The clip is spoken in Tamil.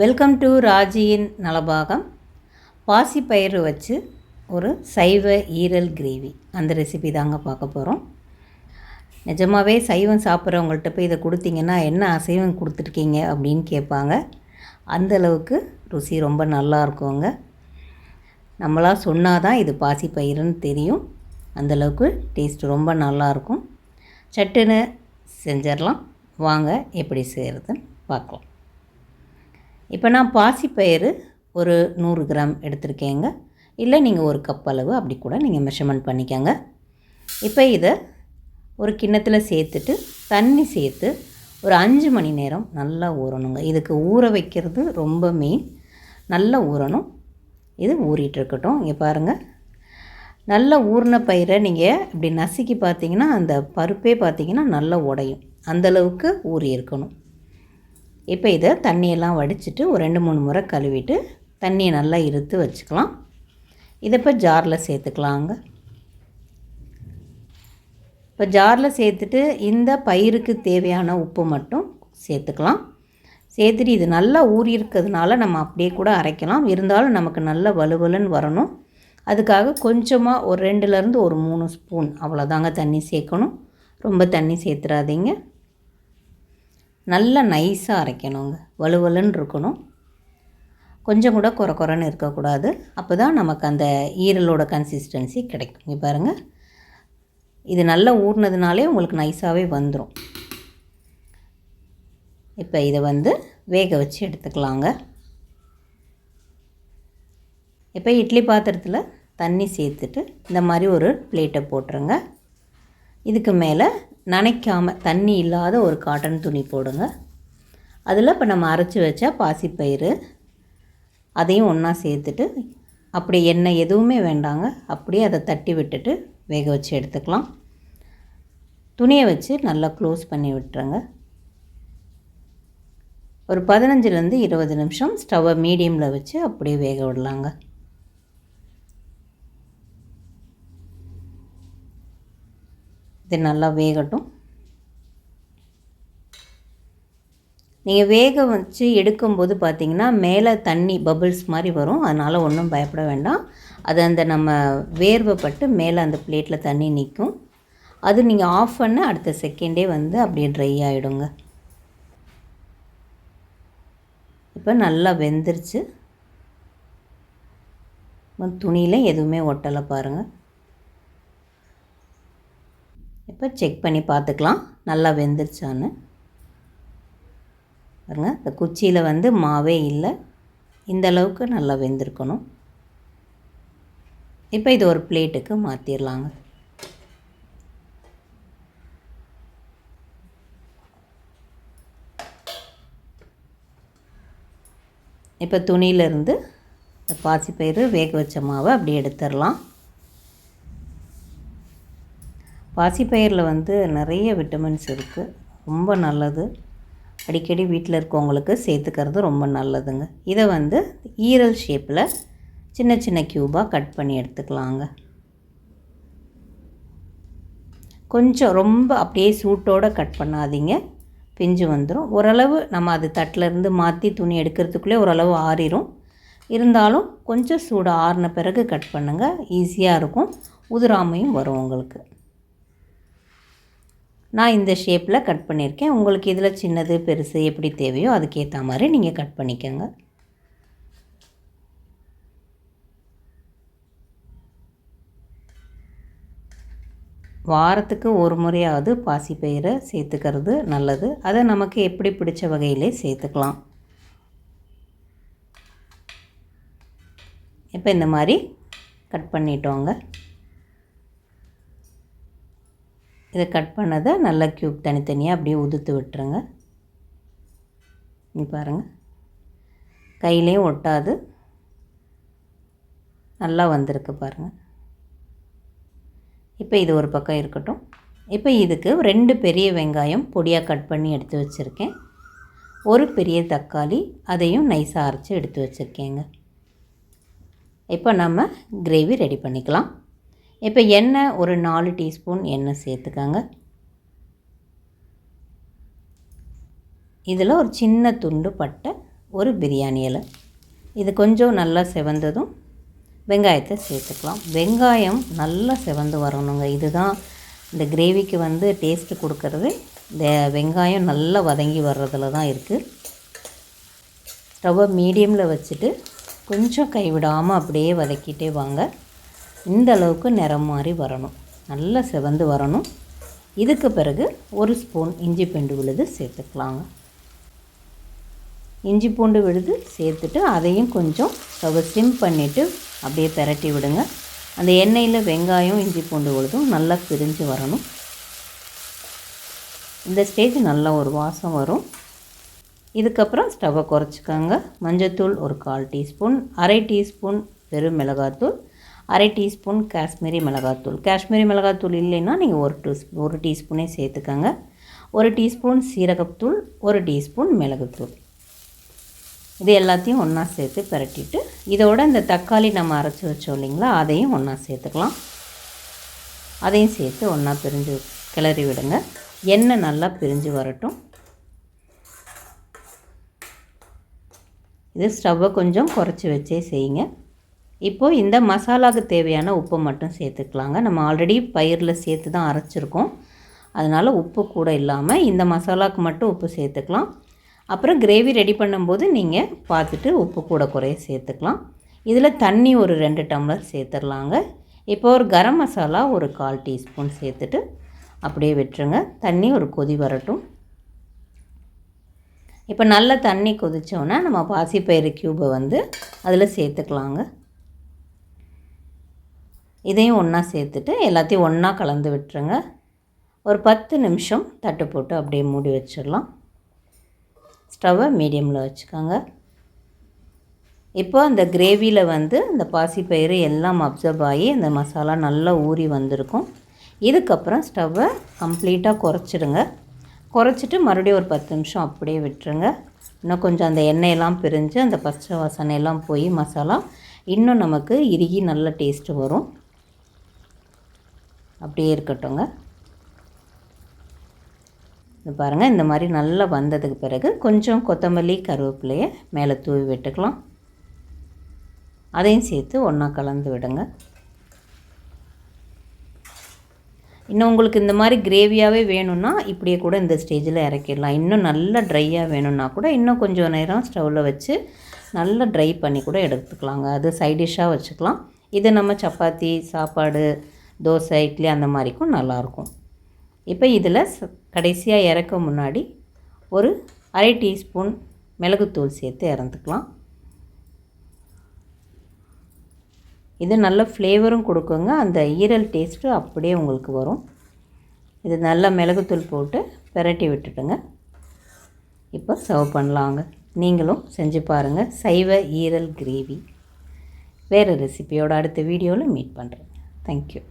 Welcome to ராஜியின் Nalabagam. பாசிப்பயிறு வச்சு ஒரு சைவ ஈரல் கிரேவி. அந்த ரெசிபி தாங்க பார்க்க போகிறோம் நிஜமாகவே சைவம் சாப்பிட்றவங்கள்ட்ட போய் இதை கொடுத்தீங்கன்னா என்ன அசைவம் கொடுத்துருக்கீங்க அப்படின்னு கேட்பாங்க. அந்தளவுக்கு ருசி ரொம்ப நல்லா இருக்குங்க. நம்மளா சொன்னால் தான் இது பாசிப்பயிறுன்னு தெரியும். அந்தளவுக்கு டேஸ்ட் ரொம்ப நல்லாயிருக்கும் சட்டுன்னு செஞ்சிடலாம். வாங்க எப்படி செய்கிறதுன்னு பார்க்கலாம். இப்போ நான் பாசிப்பயிறு ஒரு நூறு கிராம் எடுத்திருக்கேங்க. இல்லை நீங்கள் ஒரு கப் அளவு அப்படி கூட நீங்கள் மெஷர்மெண்ட் பண்ணிக்கோங்க. இப்போ இதை ஒரு கிண்ணத்தில் சேர்த்துட்டு தண்ணி சேர்த்து ஒரு அஞ்சு மணி நேரம் நல்லா ஊறணுங்க. இதுக்கு ஊற வைக்கிறது ரொம்ப மெயின் நல்லா ஊறணும். இது ஊறிட்டு இருக்கட்டும். இங்கே பாருங்கள் நல்லா ஊறின பயிரை நீங்கள் இப்படி நசுக்கி பார்த்தீங்கன்னா அந்த பருப்பே பார்த்தீங்கன்னா நல்லா உடையும். அந்தளவுக்கு ஊறி இருக்கணும். இப்போ இதை தண்ணியெல்லாம் வடிச்சிட்டு ஒரு ரெண்டு மூணு முறை கழுவிட்டு தண்ணியை நல்லா இருத்து வச்சுக்கலாம். இதை இப்போ ஜாரில் சேர்த்துக்கலாங்க. இப்போ ஜாரில் சேர்த்துட்டு இந்த பயிருக்கு தேவையான உப்பு மட்டும் சேர்த்துக்கலாம். சேர்த்துட்டு இது நல்லா ஊறி இருக்கிறதுனால நம்ம அப்படியே கூட அரைக்கலாம். இருந்தாலும் நமக்கு நல்ல வலுவலுன்னு வரணும். அதுக்காக கொஞ்சமாக ஒரு ரெண்டுலேருந்து ஒரு மூணு ஸ்பூன் அவ்வளோதாங்க தண்ணி சேர்க்கணும். ரொம்ப தண்ணி சேர்த்துறாதீங்க. நல்லா நைஸாக அரைக்கணுங்க. வலுவலுன்னு இருக்கணும். கொஞ்சம் கூட குறை குறைன்னு இருக்கக்கூடாது. அப்போ தான் நமக்கு அந்த ஈரலோட கன்சிஸ்டன்சி கிடைக்கும். இங்கே பாருங்கள் இது நல்லா ஊறினதுனாலே உங்களுக்கு நைஸாகவே வந்துடும் இப்போ இதை வந்து வேக வச்சு எடுத்துக்கலாங்க. இப்போ இட்லி பாத்திரத்தில் தண்ணி சேர்த்துட்டு இந்த மாதிரி ஒரு பிளேட்டை போட்டுருங்க. இதுக்கு மேலே நனைக்காமல் தண்ணி இல்லாத ஒரு காட்டன் துணி போடுங்க. அதில் இப்போ நம்ம அரைச்சி வச்ச பாசிப்பயிறு அதையும் ஒன்றா சேர்த்துட்டு அப்படி எண்ணெய் எதுவுமே வேண்டாங்க. அப்படியே அதை தட்டி விட்டுட்டு வேக வச்சு எடுத்துக்கலாம். துணியை வச்சு நல்லா க்ளோஸ் பண்ணி விட்டுருங்க. ஒரு பதினஞ்சுலேருந்து இருபது நிமிஷம் ஸ்டவ்வை மீடியமில் வச்சு அப்படியே வேக விடலாங்க. இது நல்லா வேகட்டும். நீங்கள் வேக வச்சு எடுக்கும்போது பார்த்தீங்கன்னா மேலே தண்ணி பபிள்ஸ் மாதிரி வரும். அதனால் ஒன்றும் பயப்பட வேண்டாம். அது அந்த நம்ம வேர்வைப்பட்டு மேலே அந்த பிளேட்டில் தண்ணி நிற்கும் அது நீங்கள் ஆஃப் பண்ண அடுத்த செகண்டே வந்து அப்படியே ட்ரை ஆகிடுங்க இப்போ நல்லா வெந்துருச்சு. துணியில் எதுவுமே ஒட்டலை பாருங்கள் இப்போ செக் பண்ணி பார்த்துக்கலாம். நல்லா வெந்துருச்சான்னு. பாருங்க இந்த குச்சியில் வந்து மாவே இல்லை. இந்த அளவுக்கு நல்லா வெந்திருக்கணும். இப்போ இது ஒரு பிளேட்டுக்கு மாற்றிடலாங்க இப்போ துணியிலேருந்து இந்த பாசிப்பயிறு வேக வச்ச மாவை அப்படி எடுத்துடலாம். பாசிப்பயிரில் வந்து நிறைய விட்டமின்ஸ் இருக்குது ரொம்ப நல்லது. அடிக்கடி வீட்டில் இருக்கவங்களுக்கு சேர்த்துக்கிறது ரொம்ப நல்லதுங்க. இதை வந்து ஈரல் ஷேப்பில் சின்ன சின்ன க்யூபாக கட் பண்ணி எடுத்துக்கலாங்க. கொஞ்சம் ரொம்ப அப்படியே சூட்டோடு கட் பண்ணாதீங்க. பிஞ்சு வந்துடும் ஓரளவு நம்ம அது தட்டிலேருந்து மாற்றி துணி எடுக்கிறதுக்குள்ளே ஓரளவு ஆறிடும் இருந்தாலும் கொஞ்சம் சூடு ஆறின பிறகு கட் பண்ணுங்கள் ஈஸியாக இருக்கும். உதிராமையும் வரும் உங்களுக்கு. நான் இந்த ஷேப்பில் கட் பண்ணியிருக்கேன். உங்களுக்கு இதில் சின்னது பெருசு எப்படி தேவையோ அதுக்கேற்ற மாதிரி நீங்கள் கட் பண்ணிக்கோங்க. வாரத்துக்கு ஒரு முறையாவது பாசிப்பயிரை சேர்த்துக்கிறது நல்லது. அதை நமக்கு எப்படி பிடிச்ச வகையிலே சேர்த்துக்கலாம். இப்போ இந்த மாதிரி கட் பண்ணிட்டோங்க. இதை கட் பண்ணதை நல்லா க்யூப் தனித்தனியாக அப்படியே உதுத்து விட்டுருங்க. நீ பாருங்கள் கையிலையும் ஒட்டாது. நல்லா வந்திருக்கு பாருங்கள் இப்போ இது ஒரு பக்கம் இருக்கட்டும். இப்போ இதுக்கு ரெண்டு பெரிய வெங்காயம் பொடியாக கட் பண்ணி எடுத்து வச்சுருக்கேன். ஒரு பெரிய தக்காளி அதையும் நைஸாக அரைச்சி எடுத்து வச்சுருக்கேங்க. இப்போ நம்ம கிரேவி ரெடி பண்ணிக்கலாம். இப்போ எண்ணெய் ஒரு நாலு டீஸ்பூன் எண்ணெய் சேர்த்துக்கோங்க. இதில் ஒரு சின்ன துண்டு பட்டை ஒரு பிரியாணி இலை. இது கொஞ்சம் நல்லா செவந்ததும் வெங்காயத்தை சேர்த்துக்கலாம். வெங்காயம் நல்லா செவந்து வரணுங்க. இதுதான் இந்த கிரேவிக்கு வந்து டேஸ்ட்டு கொடுக்கறது. இந்த வெங்காயம் நல்லா வதங்கி வர்றதுல தான் இருக்குது ஸ்டவ்வை மீடியமில் வச்சுட்டு கொஞ்சம் கைவிடாமல் அப்படியே வதக்கிட்டே வாங்க. இந்த அளவுக்கு நிறம் மாதிரி வரணும். நல்லா செவந்து வரணும். இதுக்கு பிறகு ஒரு ஸ்பூன் இஞ்சி பூண்டு விழுது சேர்த்துக்கலாங்க. இஞ்சி பூண்டு விழுது சேர்த்துட்டு அதையும் கொஞ்சம் ஸ்டவ் சிம் பண்ணிவிட்டு அப்படியே பெரட்டி விடுங்க. அந்த எண்ணெயில் வெங்காயம் இஞ்சி பூண்டு விழுதும் நல்லா பிரிஞ்சு வரணும். இந்த ஸ்டேஜ் நல்லா ஒரு வாசம் வரும். இதுக்கப்புறம் ஸ்டவ்வை குறைச்சிக்கோங்க. மஞ்சத்தூள் ஒரு கால் டீஸ்பூன் அரை டீஸ்பூன் பெரும் மிளகாத்தூள் அரை டீஸ்பூன் காஷ்மீரி மிளகாத்தூள். காஷ்மீரி மிளகாத்தூள் இல்லைன்னா நீங்கள் ஒரு டூ ஒரு டீஸ்பூனே சேர்த்துக்கோங்க. ஒரு டீஸ்பூன் சீரகத்தூள் ஒரு டீஸ்பூன் மிளகுத்தூள். இது எல்லாத்தையும் ஒன்றா சேர்த்து பரட்டிட்டு இதோட இந்த தக்காளி நம்ம அரைச்சி வச்சோம் இல்லைங்களா அதையும் ஒன்றா சேர்த்துக்கலாம். அதையும் சேர்த்து ஒன்றா பிரிஞ்சு கிளறி விடுங்க. எண்ணெய் நல்லா பிரிஞ்சு வரட்டும். இது ஸ்டவ்வை கொஞ்சம் குறைச்சி வச்சே செய்யுங்க. இப்போது இந்த மசாலாவுக்கு தேவையான உப்பு மட்டும் சேர்த்துக்கலாங்க. நம்ம ஆல்ரெடி பயிரில் சேர்த்து தான் அரைச்சிருக்கோம். அதனால் உப்பு கூட இல்லாமல் இந்த மசாலாவுக்கு மட்டும் உப்பு சேர்த்துக்கலாம். அப்புறம் கிரேவி ரெடி பண்ணும்போது நீங்கள் பார்த்துட்டு உப்பு கூட குறைய சேர்த்துக்கலாம். இதில் தண்ணி ஒரு ரெண்டு டம்ளர் சேர்த்துடலாங்க. இப்போ ஒரு கரம் மசாலா ஒரு கால் டீஸ்பூன் சேர்த்துட்டு அப்படியே விட்டுருங்க. தண்ணி ஒரு கொதி வரட்டும். இப்போ நல்ல தண்ணி கொதித்தோன்னா நம்ம பாசிப்பயிறு க்யூபை வந்து அதில் சேர்த்துக்கலாங்க. இதையும் ஒன்றா சேர்த்துட்டு எல்லாத்தையும் ஒன்றா கலந்து விட்டுருங்க. ஒரு பத்து நிமிஷம் தட்டு போட்டு அப்படியே மூடி வச்சிடலாம். ஸ்டவ்வை மீடியமில் வச்சுக்கோங்க. இப்போ அந்த கிரேவியில் வந்து அந்த பாசிப்பயிறு எல்லாம் அப்சர்வ் ஆகி அந்த மசாலா நல்லா ஊறி வந்திருக்கும். இதுக்கப்புறம் ஸ்டவ்வை கம்ப்ளீட்டாக குறைச்சிடுங்க. குறைச்சிட்டு மறுபடியும் ஒரு பத்து நிமிஷம் அப்படியே விட்டுருங்க. இன்னும் கொஞ்சம் அந்த எண்ணெயெல்லாம் பிரிஞ்சு அந்த பச்சை வாசனையெல்லாம் போய் மசாலா இன்னும் நமக்கு இறுகி நல்ல டேஸ்ட்டு வரும். அப்படியே இருக்கட்டுங்க இது பாருங்கள் இந்த மாதிரி நல்லா வந்ததுக்கு பிறகு கொஞ்சம் கொத்தமல்லி கருவேப்பிலையை மேலே தூவி விட்டுக்கலாம். அதையும் சேர்த்து ஒன்றா கலந்து விடுங்க. இன்னும் உங்களுக்கு இந்த மாதிரி கிரேவியாகவே வேணும்னா இப்படியே கூட இந்த ஸ்டேஜில் இறக்கிடலாம். இன்னும் நல்லா ட்ரையாக வேணும்னா கூட இன்னும் கொஞ்சம் நேரம் ஸ்டவ்வில் வச்சு நல்லா ட்ரை பண்ணி கூட எடுத்துக்கலாங்க. அது சைடிஷ்ஷாக வச்சுக்கலாம். இதை நம்ம சப்பாத்தி சாப்பாடு தோசை இட்லி அந்த மாதிரிக்கும் நல்லாயிருக்கும். இப்போ இதில் கடைசியாக இறக்க முன்னாடி ஒரு அரை டீஸ்பூன் மிளகுத்தூள் சேர்த்து இறந்துக்கலாம். இது நல்ல ஃப்ளேவரும் கொடுக்குங்க. அந்த ஈரல் டேஸ்ட்டு அப்படியே உங்களுக்கு வரும். இது நல்லா மிளகுத்தூள் போட்டு பெரட்டி விட்டுட்டுங்க. இப்போ சர்வ் பண்ணலாங்க. நீங்களும் செஞ்சு பாருங்கள் சைவ ஈரல் கிரேவி. வேறு ரெசிபியோட அடுத்த வீடியோவில் மீட் பண்ணுறேன் தேங்க்யூ